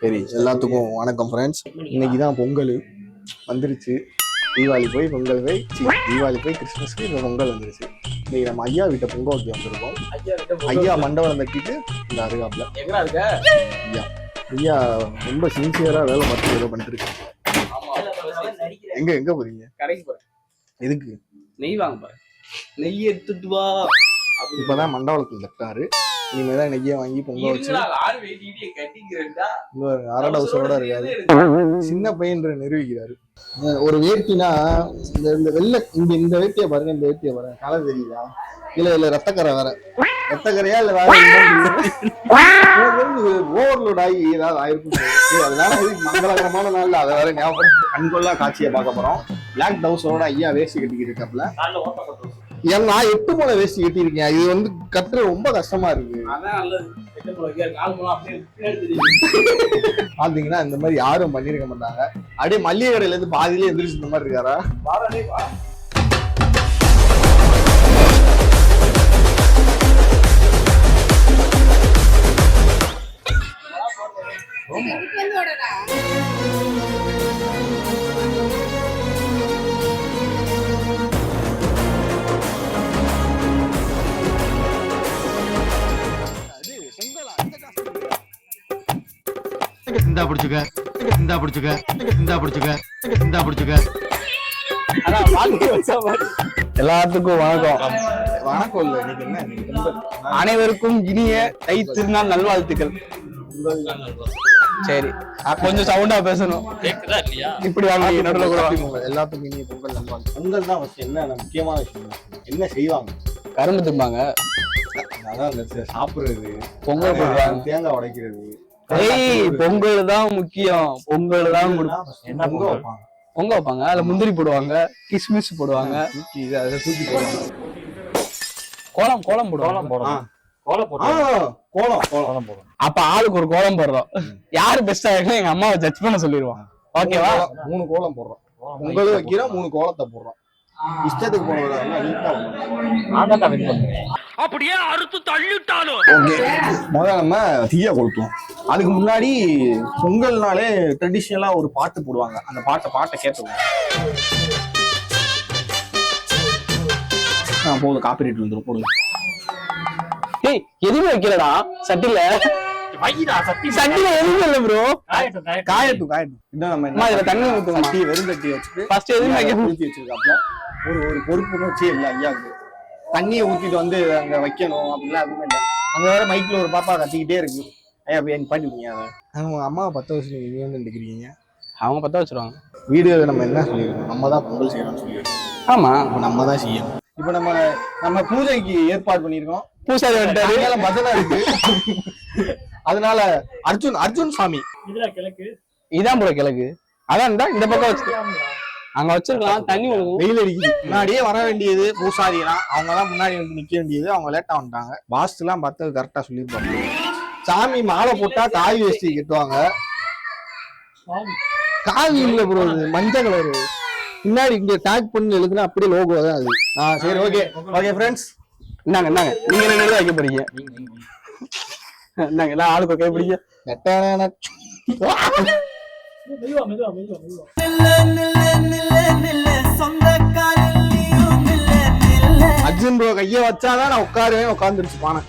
சரி எல்லாத்துக்கும் வணக்கம் ஃப்ரெண்ட்ஸ் இன்னைக்கு தான் பொங்கல் வந்துருச்சு. தீபாவளி போய் பொங்கல் போய் சி, தீபாவளி போய் கிறிஸ்மஸ்க்கு இப்போ பொங்கல் வந்துருச்சு. இன்னைக்கு நம்ம ஐயா வீட்டை பொங்க வைக்க வந்திருக்கோம். ஐயா மண்டபம் தட்டிட்டு இந்த அருகாப்புல. எங்கடா இருக்க? ஐயா ஐயா ரொம்ப சின்சியரா வேலை பார்த்து ஏதோ பண்ணிட்டு இருக்காங்க எங்க எங்க போறீங்க? கடைக்கு போறேன். எதுக்கு? நெய் வாங்க போறேன். நெய் எடுத்துட்டு வா. அப்படி இப்பதான் மண்டபத்தில் தட்டாரு இனிமே தான் வாங்கி பொங்க வச்சு அரட ஹவுஸோட இருக்காரு. சின்ன பையன் நிரூபிக்கிறாரு. ஒரு வேட்டினா இந்த இந்த வெள்ளை இங்க இந்த வேட்டியை பாருங்க இந்த வேட்டியை பாருங்க. கலர் தெரியுதா? இல்ல இல்ல ரத்தக்கரை வேற. ரத்தக்கரையா இல்ல வேற ஓவர்லோட் ஆகி ஏதாவது ஆயிருக்கும் அதனால மங்களகரமான நாள்ல அதை வேற ஞாபகம் கண்கொள்ளா காட்சியை பார்க்க போறோம். பிளாக் டவுஸோட ஐயா வேஷ்டி கட்டிக்கிட்டு இருக்காப்ல ஏன் நான் எட்டு போல வேஷ்டி கட்டியிருக்கேன். இது வந்து கட்டுற ரொம்ப கஷ்டமா இருக்கு. பாத்தீங்கன்னா இந்த மாதிரி யாரும் பண்ணிருக்க மாட்டாங்க. அப்படியே மல்லிகை கடையில இருந்து பாதியிலே எந்திரிச்சு இந்த மாதிரி இருக்காரா? வாடா பிடிச்சுக்க இந்தா பிடிச்சுக்க இந்தா பிடிச்சுக்க இந்தா பிடிச்சுக்க. எல்லாத்துக்கும் வணக்கம். வணக்கம். அனைவருக்கும் இனிய தை திருநாள் நல்வாழ்த்துக்கள். சரி கொஞ்சம் சவுண்டா பேசணும். இப்படி வாங்க நடுவில் கூட. எல்லாத்துக்கும் இனிய பொங்கல் நல்வாழ்த்து பொங்கல் தான் என்ன முக்கியமான விஷயம். என்ன செய்வாங்க? கரும்பு திம்பாங்க சாப்பிடுறது. பொங்கல் தேங்காய் உடைக்கிறது. ஏய் பொங்கல் தான் முக்கியம். பொங்கல் தான் என்ன பொங்கல் வைப்பாங்க. பொங்க வைப்பாங்க. அதுல முந்திரி போடுவாங்க. கிஸ்மிஸ் போடுவாங்க. தூக்கி இதை அதை தூக்கி போடுவாங்க. கோலம் கோலம் போடுவாங்க. ஆ. ஆ, கோலம் கோலம். அப்ப ஆளுக்கு ஒரு கோலம் போடுறோம். யாரு பெஸ்டா இருக்குன்னு எங்க அம்மாவை ஜட்ஜ் பண்ண சொல்லிடுவோம். ஓகேவா மூணு கோலம் போடுறோம். பொங்கல் வைக்கிறோம் மூணு கோலத்தை போடுறோம். இஷ்டத்துக்கு நீட்டா அப்படியே அறுத்து தள்ளிட்டாலும். ஓகே. முதல்ல நம்ம தீய கொளுத்துவோம். அதுக்கு முன்னாடி பொங்கல்னாலே ட்ரெடிஷ்னலா ஒரு பாட்டு போடுவாங்க. அந்த பாட்டை பாட்டை கேட்டுருவோம். ஆ போதும். காப்பிரைட் வந்துடும் போடுங்க. ஏய் எதுவுமே வைக்கலடா. சட்டில சட்டி. சட்டில எதுவுமே இல்ல ப்ரோ காயட்டும் காயட்டும் இதான் நம்ம அம்மா, இதுல தண்ணி. சட்டி வெறும் தட்டி வச்சுட்டு ஃபர்ஸ்ட் எதுவுமே வைக்க ஊற்றி வச்சிருக்காப்ல. ஒரு ஒரு பொறுப்புன்னு வச்சு இல்லை ஐயாவுக்கு தண்ணியை ஊத்திட்டு வந்து அங்க வைக்கணும் அப்படிலாம் எதுவுமே இல்லை. அங்க வேற மைக்ல ஒரு பாப்பா கத்திக்கிட்டே இருக்கு. ஐயா எனக்கு பாட்டிருக்கீங்க அதை அவங்க அம்மாவை பத்து வருஷம் நீங்க வந்து நிற்கிறீங்க அவங்க பத்த வச்சிருவாங்க. வீடியோ நம்ம என்ன சொல்லியிருக்கோம் நம்ம தான் பொங்கல் செய்யணும்னு சொல்லியிருக்கோம் ஆமா. இப்போ நம்ம தான் செய்யணும். இப்போ நம்ம நம்ம பூஜைக்கு ஏற்பாடு பண்ணியிருக்கோம். பூசாரி வந்துட்டாரு. சாயங்காலம் பஜனை இருக்கு. அதனால அர்ஜுன் அர்ஜுன் சாமி இதான் ப்ரோ கிழக்கு. அதான் இந்தா இந்த பக்கம் வச்சு அங்க வச்சிருக்கலாம் தண்ணி ஒழுங்கும் வெயில் அடிக்குது. முன்னாடியே வர வேண்டியது பூசாரிலாம் அவங்க தான் முன்னாடி வந்து நிக்க வேண்டியது. அவங்க லேட்டா வந்துட்டாங்க. வாஸ்து எல்லாம் பார்த்து கரெக்டா சொல்லியிருப்பாங்க. சாமி மாலை போட்டா காய் வேஷ்டி கட்டுவாங்க. காவி இல்ல ப்ரோ மஞ்சள் கலரு பின்னாடி இங்க டேக் பண்ணி எழுதுனா அப்படியே லோகோ தான் அது. ஆ சரி ஓகே ஓகே ஃப்ரெண்ட்ஸ் இந்தாங்க இந்தாங்க. நீங்க பேரும் வைக்க போறீங்க? இந்தாங்க எல்லாம் ஆளுக்கு ஒரு கை அர்ஜுன் ப்ரோ கையை வச்சாதான் நான் உட்காருவேன் உட்காந்துருச்சு பானை.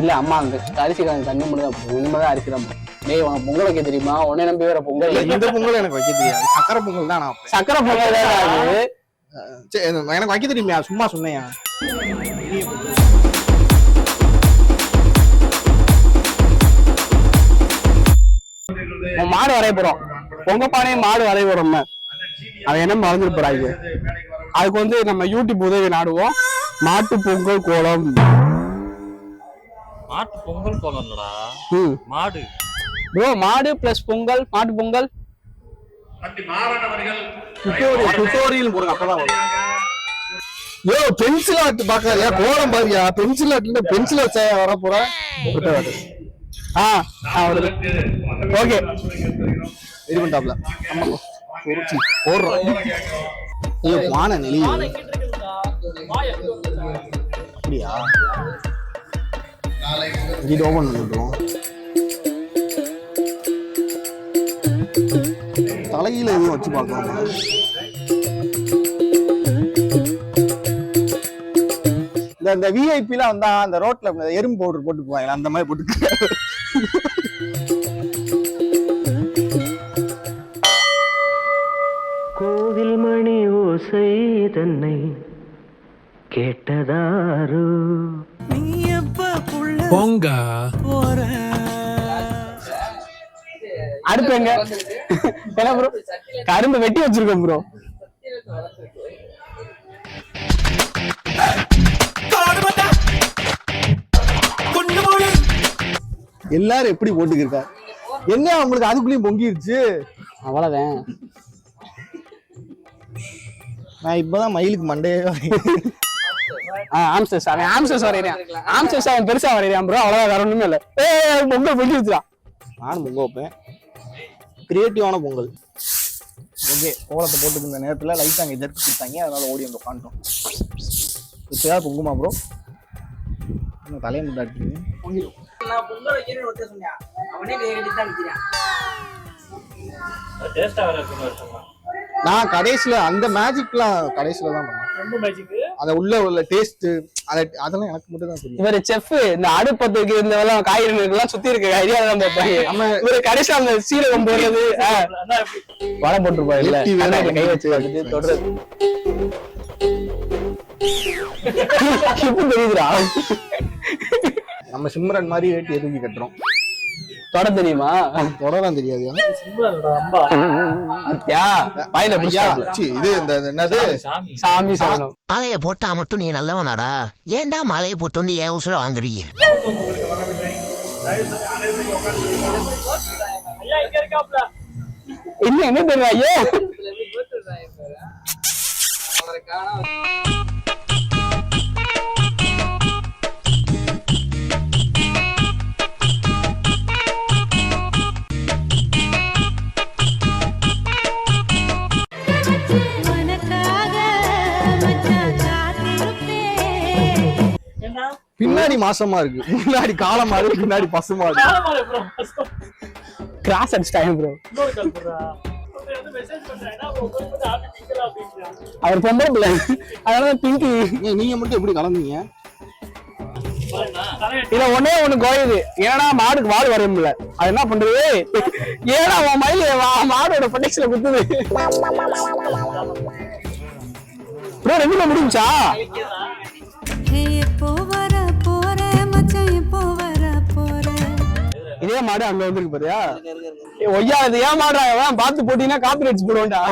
இல்ல அம்மா அந்த அரிசி தண்ணி மட்டும் தான் அரிசி தான் டேய் உனக்கு பொங்கல் வைக்க தெரியுமா? உன்னை நம்பி வேற பொங்கல் இந்த பொங்கல் எனக்கு வைக்க தெரியாது. சக்கரை பொங்கல் தான். சக்கரை பொங்கல் தான் சரி, எனக்கு வைக்க தெரியுமா சும்மா சொன்னேன் உன் மாடு வரைய போறோம். பொங்க பானையை மாடு வரைய போறோம் அது என்ன மறந்துட்டு போறாங்க அதுக்கு வந்து நம்ம யூடியூப் உதவி நாடுவோம். மாட்டு பொங்கல் கோலம். மாட்டு பொங்கல் கோலம் இல்லடா ம். மாடு. ப்ரோ மாடு பிளஸ் பொங்கல் மாட்டு பொங்கல். டுட்டோரியல் டுட்டோரியல் போடுங்க அப்பதான் வரும். யோ பென்சில் ஆர்ட் பாக்காரியா கோலம் பாரியா? பென்சில் ஆர்ட்ல பென்சில் வர போற? ஆ ஓகே. இது பண்ணிட்டாப்ல. போடுறோம் ஐயோ எப்படி வந்துச்சா? அப்படியா? இது ஓபன் தலையில் எதுவும் வச்சு பார்க்கலாமா இந்த இந்த விஐபிலாம் வந்தா அந்த ரோட்ல எறும்பு பவுடர் போட்டு போவாங்க அந்த மாதிரி போட்டு என்ன ப்ரோ கரும்பு வெட்டி வச்சிருக்கோம் ப்ரோ எல்லாரும் எப்படி போட்டுக்கிருக்கா என்ன அவங்களுக்கு அதுக்குள்ளேயும் பொங்கிருச்சு? அவ்வளவுதான். நான் இப்பதான் மயிலுக்கு மண்டையே ஆம்சஸ் அவன் ஆம்சஸ் வரையறான். ஆம்சஸ் அவன் பெருசா வரையறான் ப்ரோ அவ்வளவுதான் வேற ஒண்ணுமே இல்ல. ஏய் பொங்கல் வெட்டி வச்சிடா. நானும் பொங்க வைப்பேன். கிரியேட்டிவான பொங்கல். ஓகே கோலத்தை போட்டுக்க இந்த நேரத்தில் லைட்டாக அங்கே ஜர்க்கு கொடுத்தாங்க அதனால ஓடி அங்கே உட்காந்துட்டோம் இப்போயாவது பொங்குமா ப்ரோ இன்னும் தலையை முட்டாட்டி நான் பொங்கல் வைக்கிறேன்னு சொன்னான். அவனே கையை கட்டிட்டு தான் நிக்கிறான். நான் கடைசியில் அந்த மேஜிக்லாம் கடைசியில் தான் பண்ணேன். அந்த உள்ள உள்ள டேஸ்ட் அதை அதெல்லாம் எனக்கு மட்டும் தான் தெரியும். இவர் செஃப் இந்த அடுப்பத்து வைக்கிறது எல்லாம் காய்கறி எல்லாம் சுத்தி இருக்க. ஐடியா தான் பார்ப்பாங்க நம்ம இவரு கடைசியா அந்த சீரகம் போடுறது வடை போட்டுருப்பாரு இல்ல? கை வச்சு தெரியுதுடா. நம்ம சிம்ரன் மாதிரி வேட்டி எதுக்கி கட்டுறோம்? தொட தெரியுமா தொடரம் தெரியாது அத்தியா சி, இது இந்த என்னது சாமி சாமி சரணம் மலையை போட்டா மட்டும் நீ நல்லவனாடா ஏன்டா மலையை போட்டு வந்து என் உசுர வாங்குறீங்க என்ன என்ன தெரியும் ஐயோ பின்னாடி மாசமா இருக்கு. முன்னாடி காலமா இருக்கு பின்னாடி பசுமா இருக்கு. காலமால ப்ரோ கிராஸ் அடிச்சிட்டாங்க ப்ரோ அவர் பொம்பளை பிள்ளை. அதனால பிங்கி நீங்க மட்டும் எப்படி கலந்தீங்க? இதுல ஒண்ணே ஒண்ணு கோயுது ஏன்னா மாடுக்கு மாடு வர முடியல. அது என்ன பண்றது? ஏன்னா அவன் மயில் வா- மாடோட ப்ரொடெக்ஷன்ல குத்துது. ப்ரோ ரெண்டுல முடிஞ்சா? இதே மாடு அங்க வந்திருக்கு ஏய், ஒய்யா இது ஏன் மாடுறா இவன் பார்த்து போட்டீங்கன்னா காப்பி அடிச்சு போடுவோம்டா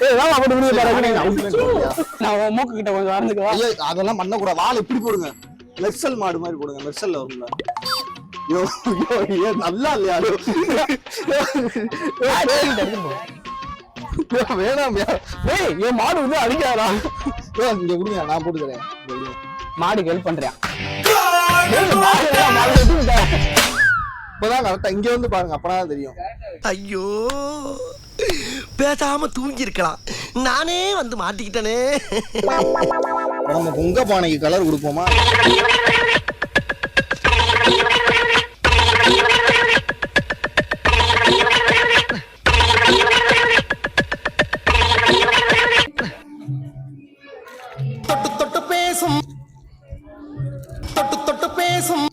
ஏய் வேலை அப்படி முடிவு நான் மூக்கு கிட்ட கொஞ்சம் வரந்துக்குவா அதெல்லாம் பண்ணக்கூடாது. வால் இப்படி போடுங்க மெர்சல் மாடு மாதிரி போடுங்க மெர்சல்ல வரும்ல. ஐயோ ஐயோ ஐயோ நல்லா இல்லையா? வேணாம் யா. டேய் என் மாடு வந்து அடிக்காதா ஐயோ, இங்க கொடுங்க நான் போட்டு தரேன் இங்க கொடுங்க. மாடு ஹெல்ப் விட்டா. இப்பதான் கரெக்டா இங்க வந்து பாருங்க அப்பதான் தெரியும். ஐயோ பேசாம தூங்கி இருக்கலாம் நானே வந்து மாட்டிக்கிட்டனே. நம்ம பொங்க பானைக்கு கலர் கொடுப்போமா? தொட்டு தொட்டு பேசும். தொட்டு தொட்டு பேசும்.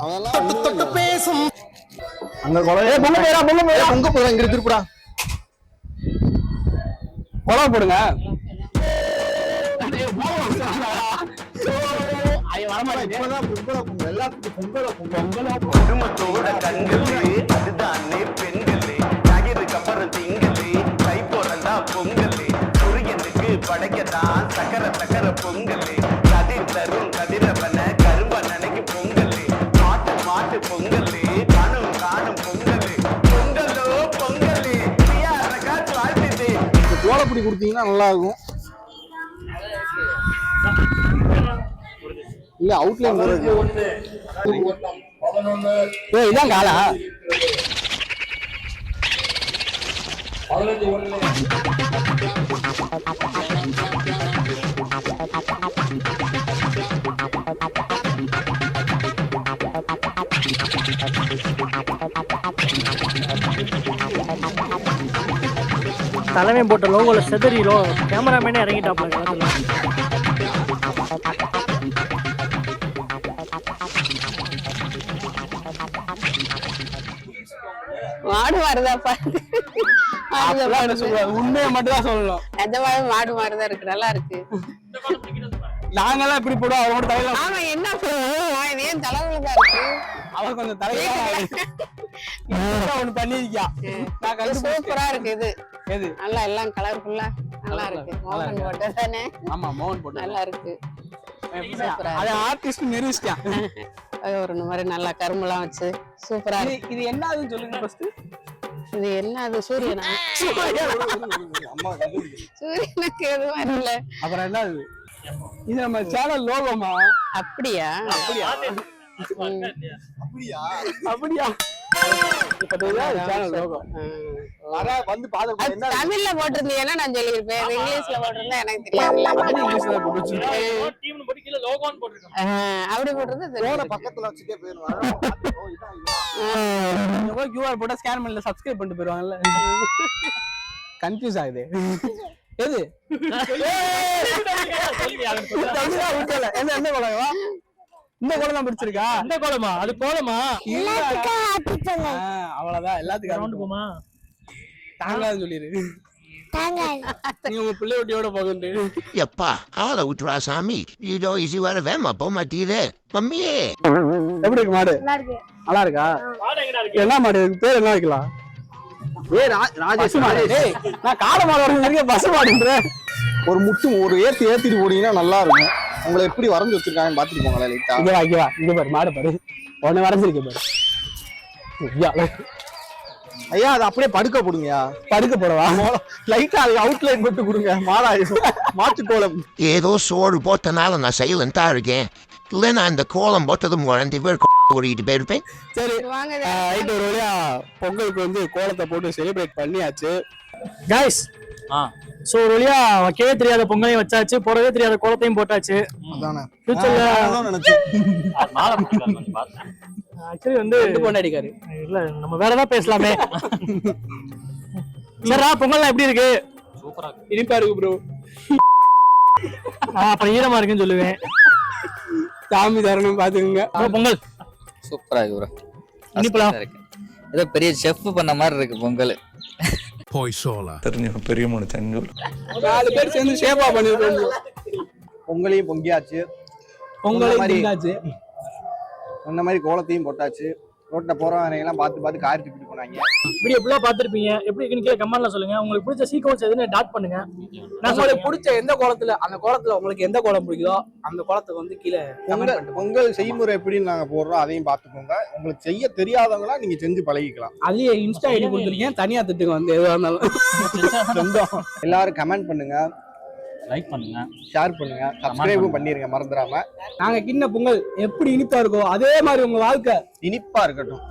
அதெல்லாம் தொட்டு தொட்டு. பேசும். அங்க ஏய், பொங்க போயிடா, பொங்க போயிடா. பொங்க இங்க கொலை போடுங்க. குடும்பத்தோட கண்களே அதுதானே பெண்களே. நகைதுக்கு அப்புறம் திங்களே கை பிறந்தா பொங்கலே. சூரியனுக்கு படைக்கத்தான் சக்கர சக்கர பொங்கலே. கதிர் தரும் கதிரவன கரும்ப நினைக்கு பொங்கலே. மாட்டு பொங்கல் காணும் காணும் பொங்கல். பொங்கலோ பொங்கல். வாழ்த்துது. கோலப்பொடி கொடுத்தீங்கன்னா நல்லா இருக்கும் இல்ல அவுட்லைன் ஏ இதான் காலா? தலைமை போட்ட லோகோல செதறிடும் கேமராமேனே இறங்கிட்டாப்ல களத்துல மாடு மாறுதா பாரு. மாடு அப்படிலாம் என்ன சொல்லுவாங்க உண்மையை மட்டும் தான் சொல்லணும். நிஜமாவே மாடு மாறுதா இருக்கு. நல்லா இருக்கு. நாங்கெல்லாம் இப்படி போடுவோம். அவரோட தலையில ஆமா என்ன இது ஏன் தலைவலுக்கா இருக்கு. அவர் கொஞ்சம் தலையில ஒண்ணு பண்ணிருக்கியா. சூப்பரா இருக்கு இது. எது? நல்லா எல்லாம் கலர்ஃபுல்லா நல்லா இருக்கு. மோகன் போட்டது தானே ஆமா மோகன் போட்டு நல்லா இருக்கு. அது ஆர்டிஸ்ட் நிரூபிச்சிட்டான் அது ஒரு மாதிரி நல்லா கரும்புலாம் வச்சு சூப்பரா இது இருக்கு. இது என்ன ஆகுதுன்னு சொல்லுங்க ஃபர்ஸ்ட் இது என்ன அது சூரியனா? அம்மா சூரியனுக்கு எதுவும் இல்ல அப்புறம் என்ன இது இது நம்ம சேனல் லோகோமா? அப்படியா? அப்படியா. அப்படியா? அப்படியா? தமிழ்ல போட்டிருந்தீங்கன்னா நான் சொல்லியிருப்பேன். இங்கிலீஷ்ல போட்டிருந்தா எனக்கு தெரியாதுல்ல கீழே லோகோன்னு போட்டிருக்காங்க. அப்படி போட்டிருந்தா போன தெரியும் பக்கத்துல வச்சுட்டே போயிருவாங்க இந்த மாதிரி கியூஆர் போட்டா ஸ்கேன் பண்ணல சப்ஸ்கிரைப் பண்ணிட்டு போயிருவாங்கல்ல கன்ஃபியூஸ் ஆகுது. எது? என்ன என்ன குழம்பு இந்த தான் பிடிச்சிருக்கா? அந்த கோலமா? அது கோலமா அவ்வளவுதான். எல்லாத்துக்கும் ரவுண்டு அரௌண்ட் போமா தாங்காது சொல்லிரு உங்க போகுண்டு எப்பா ஆளை விட்டுறா சாமி. இதோ இது வர வேமா போக மாட்டீரே மம்மியே எப்படி இருக்கு மாடு? நல்லா இருக்கா. மாடு எங்கடா இருக்கு? என்ன மாடு? பேர் என்ன வைக்கலாம்? ஏ ராஜேஷ் மாடு. நான் காடை மாடு வரேன் பசு மாடுன்றேன் ஒரு முட்டு ஒரு ஏத்தி ஏத்திட்டு போனீங்கன்னா நல்லா இருக்கும். உங்களை எப்படி வரைஞ்சு வச்சிருக்காங்கன்னு பாத்துட்டு போங்களேன் லைட்டா. இங்க வா இங்க வா. இங்க பாரு மாடு பாரு. உடனே வரைஞ்சிருக்க பாரு. ஐயா, அது அப்படியே படுக்க போடுங்கயா படுக்க போடவா? லைட்டா அது அவுட்லைன் மட்டும் கொடுங்க. மாடாயிரும் மாட்டு கோலம் ஏதோ சோறு போட்டனால நான் சைலண்டா இருக்கேன். இல்லைன்னா இந்த கோலம் போட்டதும் ரெண்டு பேர் ஓடிட்டு போயிருப்பேன். சரி வாங்க ரைட் ஒரு வழியா பொங்கலுக்கு வந்து கோலத்தை போட்டு செலிப்ரேட் பண்ணியாச்சு. கைஸ் சோ ஒரு வழியா வைக்கவே தெரியாத பொங்கலையும் வச்சாச்சு போடவே தெரியாத கோலத்தையும் போட்டாச்சு. அதானே. ஃபியூச்சர்ல அதான் நினைச்சேன். ஆக்சுவலி வந்து ரெண்டு பொண்டாடிக்காரு இல்ல நம்ம வேற ஏதாவது பேசலாமே. சரிடா பொங்கல்லாம் எப்படி இருக்கு? இனிப்பா இருக்கு ப்ரோ ஆ, அப்புறம் ஈரமா இருக்குன்னு சொல்லுவேன். சாமி தரணும் பாத்துக்கோங்க. பொங்கல். சூப்பரா இருக்கு ப்ரோ இனிப்புலாம் இருக்கு. ஏதோ பெரிய செஃப் பண்ண மாதிரி இருக்கு பொங்கல். பெரிய மூணு செஞ்சு நாலு பேர் சேர்ந்து ஷேப்பா பண்ணிருக்கோம். பொங்கலையும் பொங்கியாச்சு. பொங்கலை மாதிரி- சொன்ன மாதிரி கோலத்தையும் போட்டாச்சு. ரோட்ல போறவங்க எல்லாம் பார்த்து பார்த்து காரி தூக்கிட்டு போனாங்க. வீடியோ ஃபுல்லா பாத்திருப்பீங்க எப்படி இருக்குன்னு கீழே கமெண்ட்ல சொல்லுங்க. உங்களுக்கு பிடிச்ச சீக்வன்ஸ் எதுன்னு டாட் பண்ணுங்க. நான் உங்களுக்கு பிடிச்ச எந்த கோலத்துல அந்த கோலத்துல உங்களுக்கு எந்த கோலம் பிடிக்குதோ அந்த கோலத்துக்கு வந்து கீழே கமெண்ட் பொங்கல் பொங்கல் செய்முறை எப்படின்னு நாங்க போடுறோம். அதையும் பார்த்துக்கோங்க. உங்களுக்கு செய்ய தெரியாதவங்களா நீங்க செஞ்சு பழகிக்கலாம். அதுலயே இன்ஸ்டா ஐடி கொடுத்துருக்கேன் தனியா திட்டுங்க வந்து எதுவா இருந்தாலும். சொந்தம் எல்லாரும் கமெண்ட் பண்ணுங்க. லைக் பண்ணுங்க. ஷேர் பண்ணுங்க. சப்ஸ்கிரைபும் பண்ணிருங்க மறந்துடாம. நாங்க கிண்ண பொங்கல் எப்படி இனிப்பா இருக்கோ அதே மாதிரி உங்க வாழ்க்கை. இனிப்பா இருக்கட்டும்.